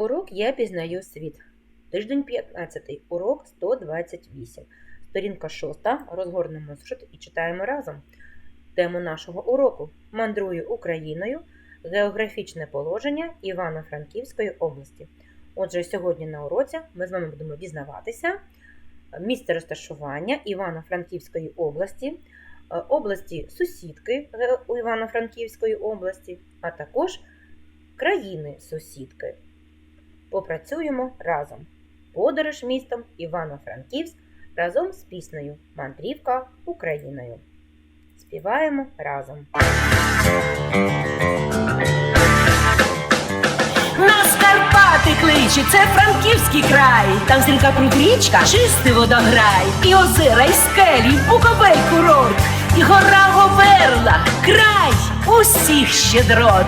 Урок Я пізнаю світ. Тиждень 15, урок 128. Сторінка 6. Розгорнемо зошит і читаємо разом. Тему нашого уроку Мандрую Україною. Географічне положення Івано-Франківської області. Отже, сьогодні на уроці ми з вами будемо дізнаватися місце розташування Івано-Франківської області, е, області сусідки у Івано-Франківської області, а також країни-сусідки. Попрацюємо разом. Подорож містом Івано-Франківськ разом з піснею Мандрівка Україною. Співаємо разом. Нас Карпати кличе, це Франківський край. Там стрімка прудрічка, чистий водограй. І озера, і скелі, Буковель курорт, і гора Говерла, край усіх щедрот.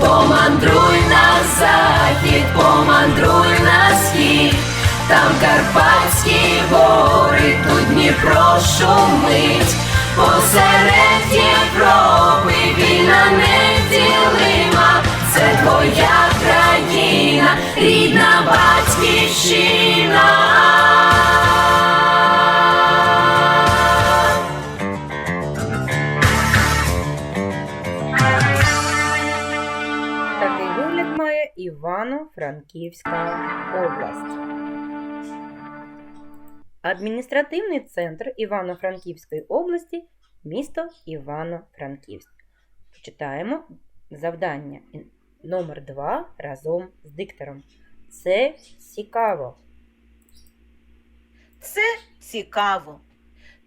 Помандруй на захід, помандруй на схід, там Карпатські гори, тут Дніпро шумить, посеред Європи вільна неділима, це твоя країна, рідна батьківщина. Івано-Франківська область. Адміністративний центр Івано-Франківської області місто Івано-Франківськ. Читаємо завдання номер 2 разом з диктором. Це цікаво. Це цікаво.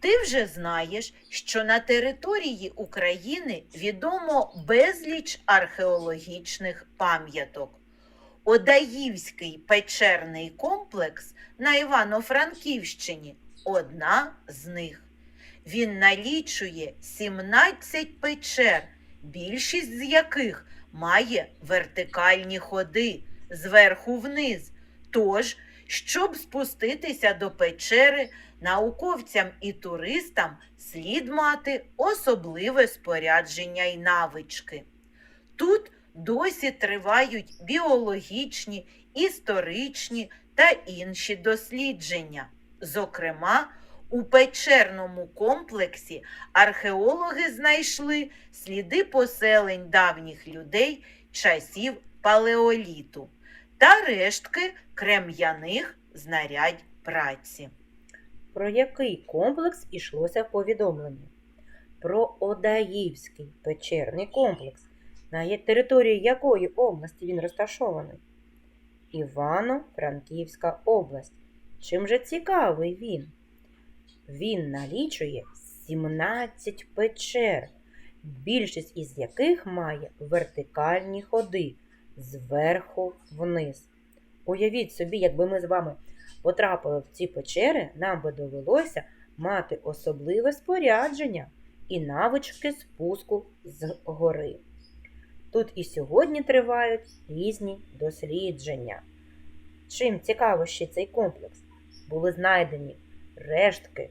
Ти вже знаєш, що на території України відомо безліч археологічних пам'яток. Одаївський печерний комплекс на Івано-Франківщині одна з них. Він налічує 17 печер, більшість з яких має вертикальні ходи зверху вниз. Тож, щоб спуститися до печери, науковцям і туристам слід мати особливе спорядження й навички. Тут досі тривають біологічні, історичні та інші дослідження. Зокрема, у печерному комплексі археологи знайшли сліди поселень давніх людей часів палеоліту та рештки крем'яних знарядь праці. Про який комплекс ішлося в повідомленні? Про Одаївський печерний комплекс, на території якої області він розташований? Івано-Франківська область. Чим же цікавий він? Він налічує 17 печер, більшість із яких має вертикальні ходи зверху вниз. Уявіть собі, якби ми з вами потрапили в ці печери, нам би довелося мати особливе спорядження і навички спуску з гори. Тут і сьогодні тривають різні дослідження. Чим цікаво ще цей комплекс? Були знайдені рештки,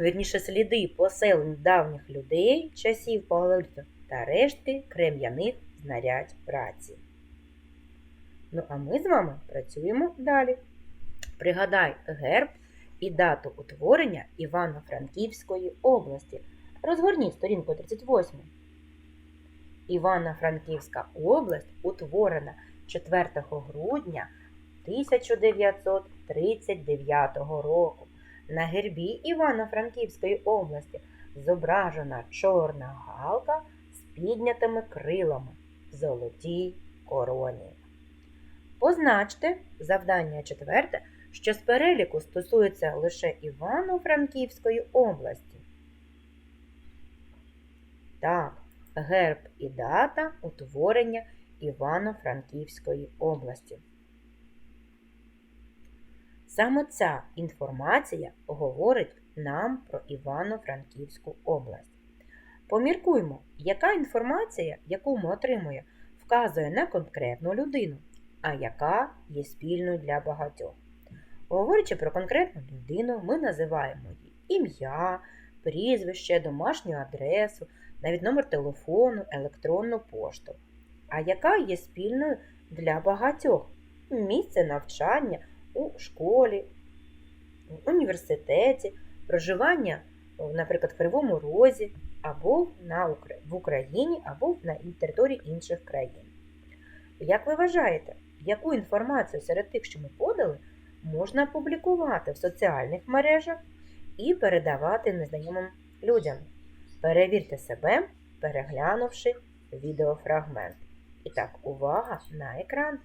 вірніше сліди поселень давніх людей часів палеоліту та рештки крем'яних знарядь праці. Ну, а ми з вами працюємо далі. Пригадай герб і дату утворення Івано-Франківської області. Розгорніть сторінку 38. Івано-Франківська область утворена 4 грудня 1939 року. На гербі Івано-Франківської області зображена чорна галка з піднятими крилами в золотій короні. Позначте завдання четверте, що з переліку стосується лише Івано-Франківської області. Так, герб і дата утворення Івано-Франківської області. Саме ця інформація говорить нам про Івано-Франківську область. Поміркуймо, яка інформація, яку ми отримуємо, вказує на конкретну людину, а яка є спільною для багатьох. Говорячи про конкретну людину, ми називаємо її ім'я, прізвище, домашню адресу, навіть номер телефону, електронну пошту. А яка є спільною для багатьох? Місце навчання у школі, в університеті, проживання, наприклад, в Кривому Розі, або на в Україні, або на території інших країн. Як ви вважаєте, яку інформацію серед тих, що ми подали, можна публікувати в соціальних мережах і передавати незнайомим людям? Перевірте себе, переглянувши відеофрагмент. І так, увага на екран.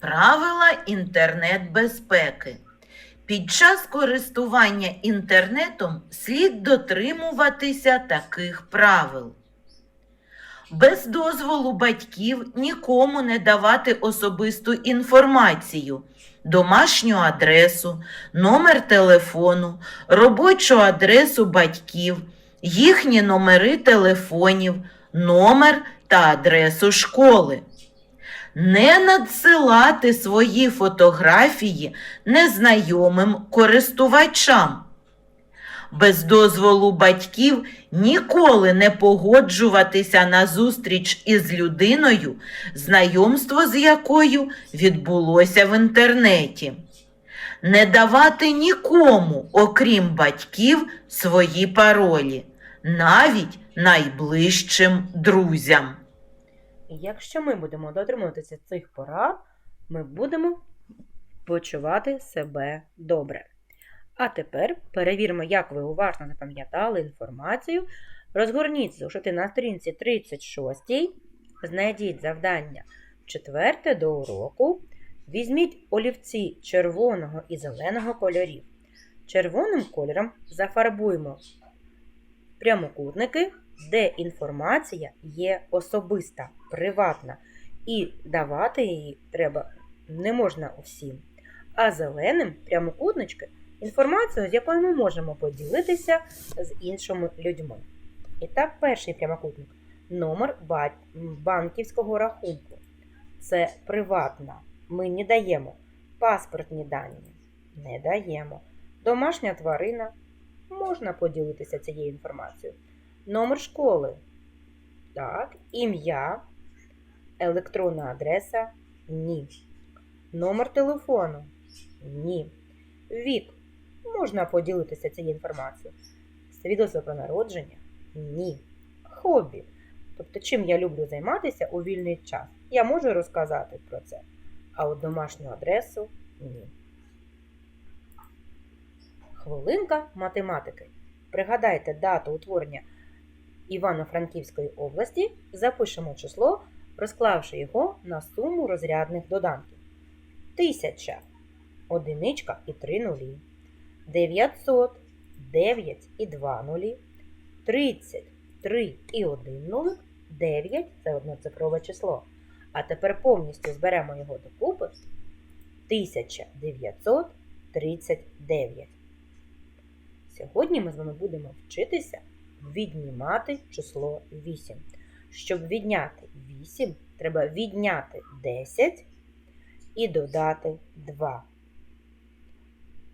Правила інтернет-безпеки. Під час користування інтернетом слід дотримуватися таких правил. Без дозволу батьків нікому не давати особисту інформацію, домашню адресу, номер телефону, робочу адресу батьків, їхні номери телефонів, номер та адресу школи. Не надсилати свої фотографії незнайомим користувачам. Без дозволу батьків ніколи не погоджуватися на зустріч із людиною, знайомство з якою відбулося в інтернеті. Не давати нікому, окрім батьків, свої паролі, навіть найближчим друзям. Якщо ми будемо дотримуватися цих порад, ми будемо почувати себе добре. А тепер перевіримо, як ви уважно запам'ятали інформацію. Розгорніть зошити на сторінці 36, знайдіть завдання четверте до уроку. Візьміть олівці червоного і зеленого кольорів. Червоним кольором зафарбуємо прямокутники, де інформація є особиста, приватна, і давати її треба не можна усім. А зеленим прямокутнички інформацію, з якою ми можемо поділитися з іншими людьми. І так, перший прямокутник номер банківського рахунку. Це приватна. Ми не даємо. Паспортні дані не даємо. Домашня тварина можна поділитися цією інформацією. Номер школи. Так, ім'я, електронна адреса ні. Номер телефону ні. Вік. Можна поділитися цією інформацією. Свідоцтво про народження ні. Хобі. Тобто, чим я люблю займатися у вільний час. Я можу розказати про це. А от домашню адресу ні. Хвилинка математики. Пригадайте дату утворення Івано-Франківської області, запишемо число, розклавши його на суму розрядних доданків. Тисяча, одиничка і три нулі. 900, 9 і 2 нулі. 30, 3 і 1 нулик. 9 – це одноцифрове число. А тепер повністю зберемо його докупи. 1939. Сьогодні ми з вами будемо вчитися віднімати число 8. Щоб відняти 8, треба відняти 10 і додати 2.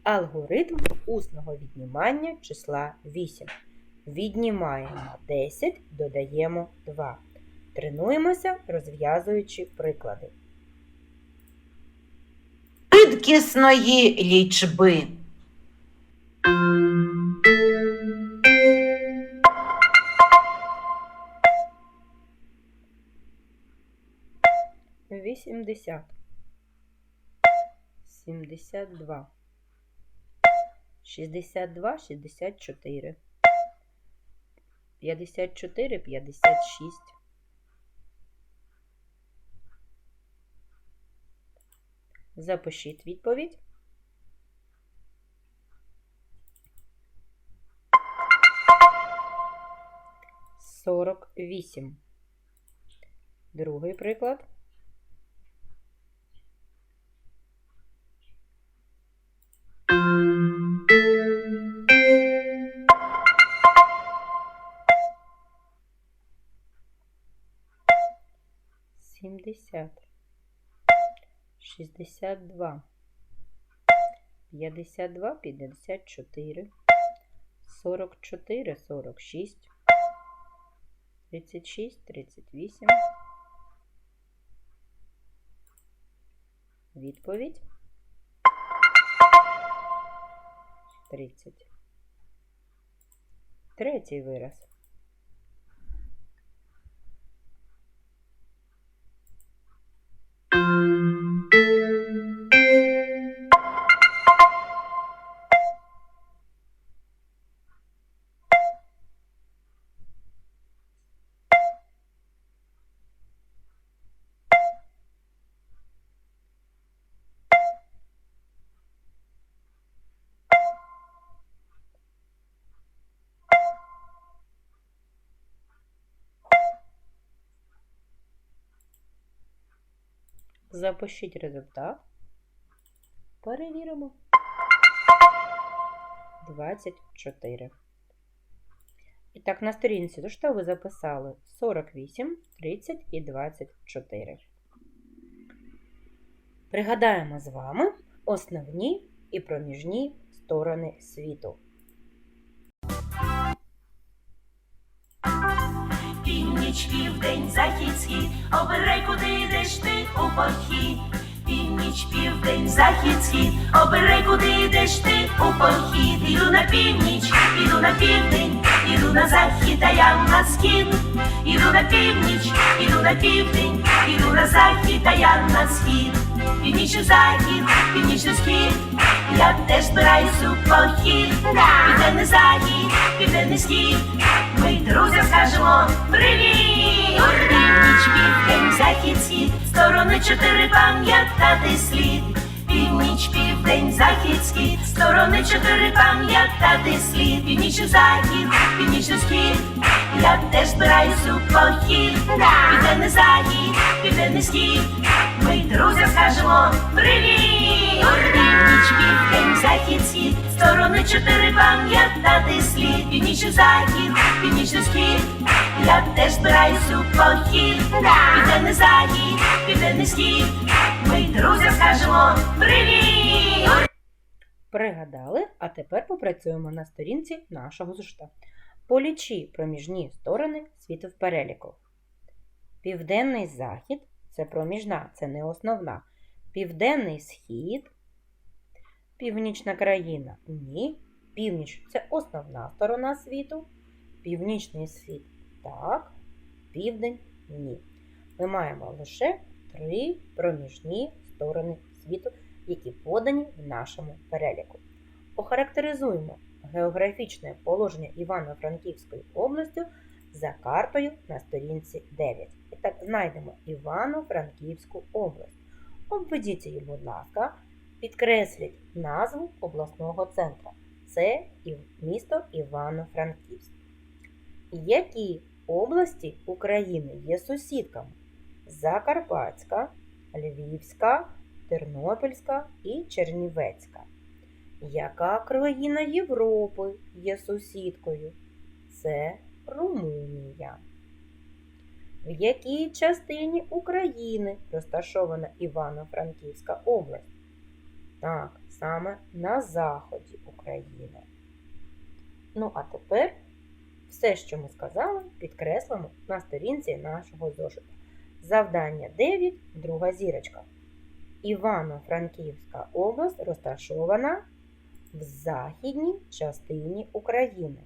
Алгоритм усного віднімання числа 8. Віднімаємо 10, додаємо 2. Тренуємося, розв'язуючи приклади. Швидкісної лічби. Вісімдесят. Сімдесят два. Шістдесят два, шістдесят чотири. П'ятдесят чотири, п'ятдесят шість. Запишіть відповідь. Сорок вісім. Другий приклад. Сімдесят. Шістдесят два. П'ятдесят два, п'ятдесят чотири. Сорок чотири, сорок шість. 36, 38. Відповідь. 30. Третій вираз. Запишіть результат. Перевіримо. 24. І так, на сторінці, то що ви записали? 48, 30 і 24. Пригадаємо з вами основні і проміжні сторони світу. Північ, південь, захід, схід, обирай, куди йдеш ти у похід. Північ, південь, захід, схід, обирай, куди йдеш ти у похід. Іду на північ, іду на південь, іду на захід, а я на схід. Іду на північ, іду на південь, іду на захід, а я на схід. Північний захід, північний схід, я теж збираюсь у похід. Південний захід, південний схід, ми друзям скажемо привіт! Північ, південь, захід, схід, сторони чотири пам'ятати слід. Північ, південь, захід, схід, сторони чотири пам'ятати слід. Північний захід, північний схід, я теж збираюсь у похід. Південний захід, південний схід, ми друзям скажемо привіт! Північ, південь, захід, схід, сторони чотири пам'ятати слід. Північний захід, північний схід, я теж збираюсь у похід. Південний захід, південний схід, ми друзям скажемо привіт! Пригадали, а тепер попрацюємо на сторінці нашого зошита. Полічи проміжні сторони світу в переліку. Південний захід це проміжна, це не основна. Південний схід, північна країна ні. Північ це основна сторона світу. Північний схід так. Південь ні. Ми маємо лише три проміжні сторони світу, які подані в нашому переліку. Охарактеризуємо географічне положення Івано-Франківської області за картою на сторінці 9. І так знайдемо Івано-Франківську область. Обведіть її, будь ласка, підкресліть назву обласного центра. Це місто Івано-Франківськ. Які області України є сусідками? Закарпатська, Львівська, Тернопільська і Чернівецька. Яка країна Європи є сусідкою? Це Румунія. В якій частині України розташована Івано-Франківська область? Так, саме на заході України. Ну, а тепер все, що ми сказали, підкреслимо на сторінці нашого зошита. Завдання 9, друга зірочка. Івано-Франківська область розташована в західній частині України.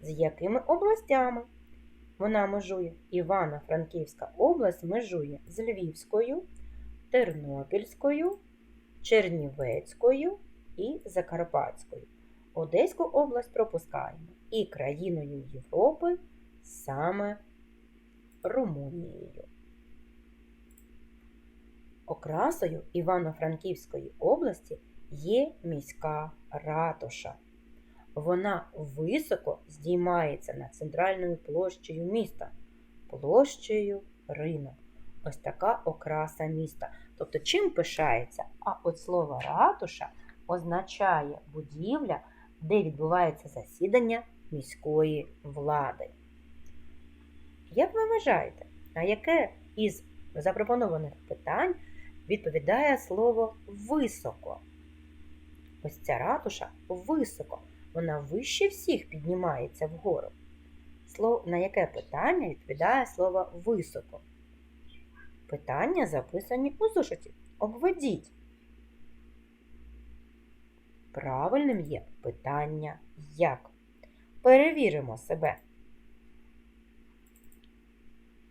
З якими областями? Вона межує Івано-Франківська область межує з Львівською, Тернопільською, Чернівецькою і Закарпатською. Одеську область пропускаємо і країною Європи саме Румунією. Окрасою Івано-Франківської області є міська ратуша. Вона високо здіймається над центральною площею міста, площею ринок. Ось така окраса міста. Тобто, чим пишається? А от слово ратуша означає будівля, де відбувається засідання міської влади. Як ви вважаєте, на яке із запропонованих питань відповідає слово високо? Ось ця ратуша високо, вона вище всіх піднімається вгору. слов... на яке питання відповідає слово високо? Питання записані у зошиті. Обведіть. Правильним є питання як. Перевіримо себе.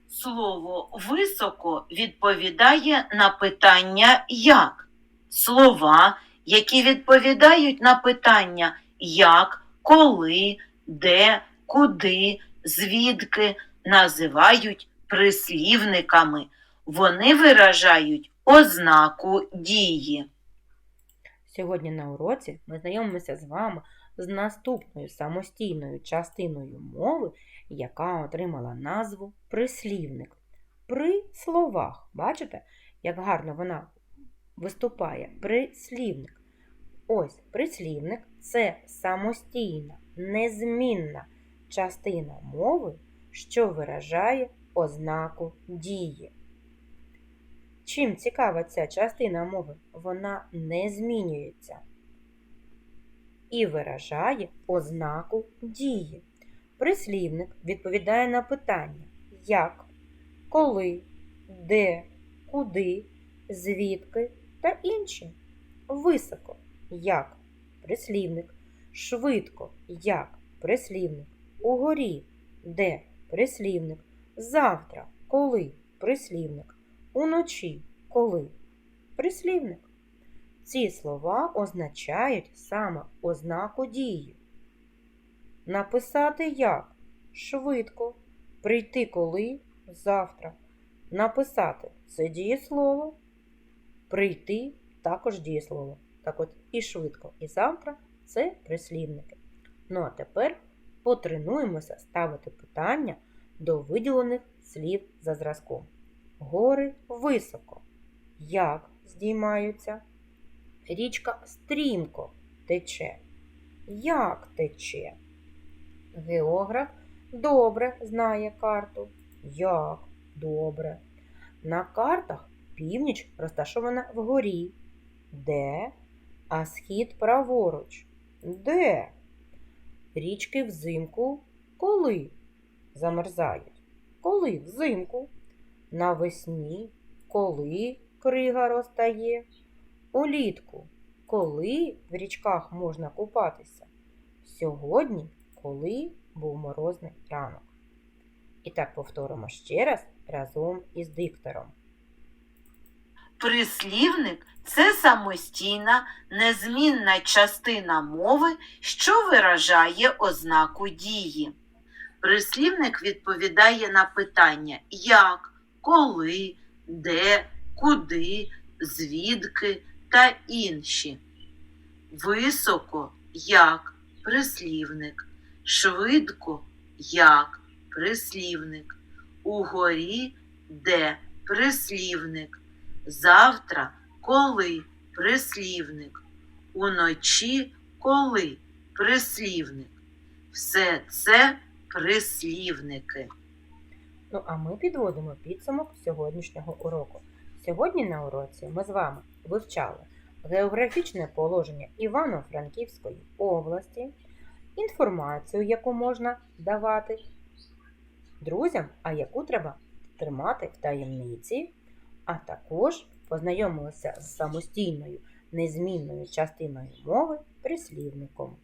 Слово високо відповідає на питання як. Слова, які відповідають на питання як, коли, де, куди, звідки, називають прислівниками. Вони виражають ознаку дії. Сьогодні на уроці ми знайомимося з вами з наступною самостійною частиною мови, яка отримала назву прислівник. При словах. Бачите, як гарно вона виступає? Прислівник. Ось прислівник це самостійна, незмінна частина мови, що виражає ознаку дії. Чим цікава ця частина мови? Вона не змінюється і виражає ознаку дії. Прислівник відповідає на питання як, коли, де, куди, звідки та інші. Високо як прислівник, швидко як прислівник, угорі де прислівник, завтра коли прислівник, уночі коли прислівник. Ці слова означають саме ознаку дії. Написати як швидко, прийти коли завтра. Написати це дієслово, прийти також дієслово. Так от і швидко, і завтра це прислівники. Ну а тепер потренуємося ставити питання до виділених слів за зразком. Гори високо. Як здіймаються? Річка стрімко тече. Як тече? Географ добре знає карту. Як добре. На картах північ розташована вгорі. Де? А схід праворуч. Де? Річки взимку коли замерзають? Коли взимку? Навесні, коли крига розтає? Улітку, коли в річках можна купатися? Сьогодні, коли був морозний ранок. І так повторимо ще раз разом із диктором. Прислівник це самостійна, незмінна частина мови, що виражає ознаку дії. Прислівник відповідає на питання як, коли, де, куди, звідки та інші. Високо як прислівник, швидко як прислівник, угорі де прислівник. Завтра коли прислівник, уночі коли прислівник. Все це прислівники. Ну а ми підводимо підсумок сьогоднішнього уроку. Сьогодні на уроці ми з вами вивчали географічне положення Івано-Франківської області, інформацію, яку можна давати друзям, а яку треба тримати в таємниці, а також познайомилися з самостійною незмінною частиною мови прислівником.